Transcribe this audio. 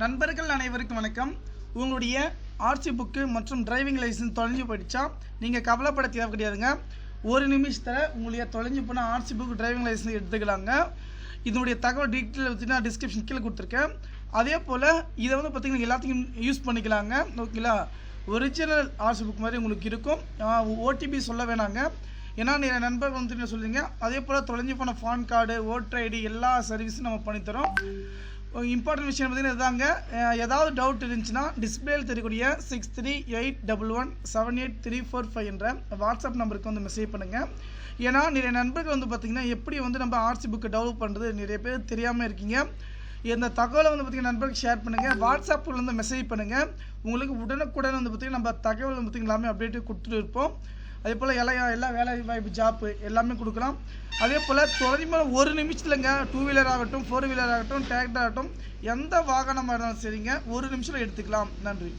நண்பர்கள் அனைவருக்கும் வணக்கம். உங்களுடைய ஆர்சி புக்கு மற்றும் டிரைவிங் லைசன்ஸ் தொலைஞ்சு போயிடுச்சா? நீங்கள் கவலைப்பட தேவை கிடையாதுங்க. ஒரு நிமிஷத்தில் உங்களுடைய தொலைஞ்சு போன ஆர்சி புக் டிரைவிங் லைசன்ஸ் எடுத்துக்கலாங்க. இதனுடைய தகவல் டீட்டெயில் பார்த்தீங்கன்னா டிஸ்கிரிப்ஷன் கீழே கொடுத்துருக்கேன். அதே போல் இதை வந்து பார்த்திங்கன்னா எல்லாத்தையும் யூஸ் பண்ணிக்கலாங்க. ஓகேங்களா? ஒரிஜினல் ஆர்சி புக் மாதிரி உங்களுக்கு இருக்கும். ஓடிபி சொல்ல வேணாங்க. ஏன்னா நிறைய நண்பர்கள் வந்து சொல்லுங்க அதே போல் தொலைஞ்சு போன ஃபான் கார்டு ஓட்டர் ஐடி எல்லா சர்வீஸும் நம்ம பண்ணித்தரோம். இம்பார்ட்டன்ட் விஷயம் பார்த்தீங்கன்னா இதாங்க ஏதாவது டவுட் இருந்துச்சுன்னா டிஸ்பிளேயில் தெரியக்கூடிய six three eight double one seven eight three four five என்ற வாட்ஸ்அப் நம்பருக்கு வந்து மெசேஜ் பண்ணுங்கள் ஏன்னா நிறைய நண்பர்கள் வந்து பார்த்திங்கன்னா எப்படி வந்து நம்ம ஆர்சி புக்கு டெவலப் பண்ணுறது நிறைய பேர் தெரியாமல் இருக்கீங்க. இந்த தகவலை வந்து பார்த்திங்கன்னா நண்பர்களுக்கு ஷேர் பண்ணுங்கள் வாட்ஸ்அப்பில் வந்து மெசேஜ் பண்ணுங்கள் உங்களுக்கு உடனுக்குடன் வந்து பார்த்திங்கன்னா நம்ம தகவல் வந்து பார்த்திங்கன்னா எல்லாமே கொடுத்துட்டு இருப்போம். அதே போல் எல்லாம் எல்லா வேலை வாய்ப்பு ஜாப்பு எல்லாமே கொடுக்கலாம். அதே போல் தொலைமை ஒரு நிமிஷத்துலங்க டூ வீலர் ஆகட்டும் ஃபோர் வீலர் ஆகட்டும் டிராக்டர் ஆகட்டும் எந்த வாகனமாக இருந்தாலும் சரிங்க. ஒரு நிமிஷத்தில் எடுத்துக்கலாம். நன்றி.